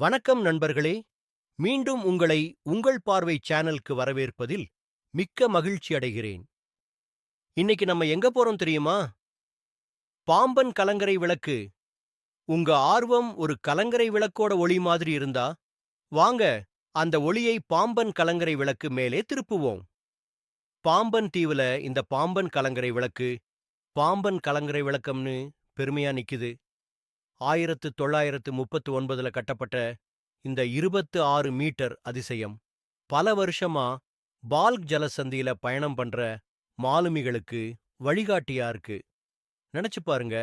வணக்கம் நண்பர்களே. மீண்டும் உங்களை உங்கள் பார்வை சேனலுக்கு வரவேற்பதில் மிக்க மகிழ்ச்சி அடைகிறேன். இன்னைக்கு நம்ம எங்க போறோம் தெரியுமா? பாம்பன் கலங்கரை விளக்கு. உங்க ஆர்வம் ஒரு கலங்கரை விளக்கோட ஒளி மாதிரி இருந்தா வாங்க அந்த ஒளியை பாம்பன் கலங்கரை விளக்கு மேலே திருப்புவோம். பாம்பன் தீவுல இந்த பாம்பன் கலங்கரை விளக்கு பாம்பன் கலங்கரை விளக்கம்னு பெருமையா நிக்குது. ஆயிரத்து தொள்ளாயிரத்து முப்பத்து ஒன்பதுல கட்டப்பட்ட இந்த இருபத்து ஆறு மீட்டர் அதிசயம். பல வருஷமா பால்க் ஜலசந்தியில பயணம் பண்ற மாலுமிகளுக்கு வழிகாட்டியா இருக்கு. நினைச்சு பாருங்க.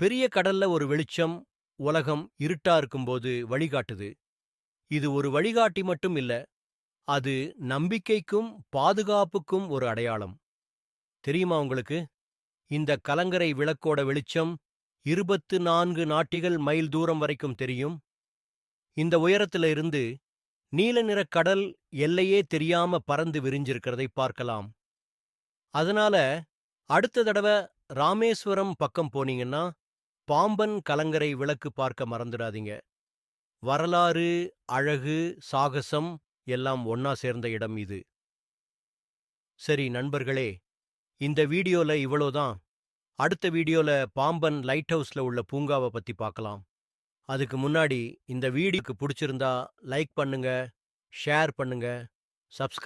பெரிய கடல்ல ஒரு வெளிச்சம் உலகம் இருட்டா இருக்கும்போது வழிகாட்டுது. இது ஒரு வழிகாட்டி மட்டும் இல்ல அது நம்பிக்கைக்கும் பாதுகாப்புக்கும் ஒரு அடையாளம். தெரியுமா உங்களுக்கு? இந்த கலங்கரை விளக்கோட வெளிச்சம் இருபத்து நான்கு நாட்டிகள் மைல் தூரம் வரைக்கும் தெரியும். இந்த உயரத்துல இருந்து நீல நிற கடல் எல்லையே தெரியாம பறந்து விரிஞ்சிருக்கிறதை பார்க்கலாம். அதனால அடுத்த தடவை ராமேஸ்வரம் பக்கம் போனீங்கன்னா பாம்பன் கலங்கரை விளக்கு பார்க்க மறந்துடாதீங்க. வரலாறு அழகு சாகசம் எல்லாம் ஒன்னா சேர்ந்த இடம் இது. சரி நண்பர்களே இந்த வீடியோல இவ்வளோதான். அடுத்த வீடியோல பாம்பன் லைட் ஹவுஸ்ல உள்ள பூங்காவை பத்தி பார்க்கலாம் அதுக்கு முன்னாடி இந்த வீடியோக்கு பிடிச்சிருந்தா லைக் பண்ணுங்க ஷேர் பண்ணுங்க சப்ஸ்கிரைப்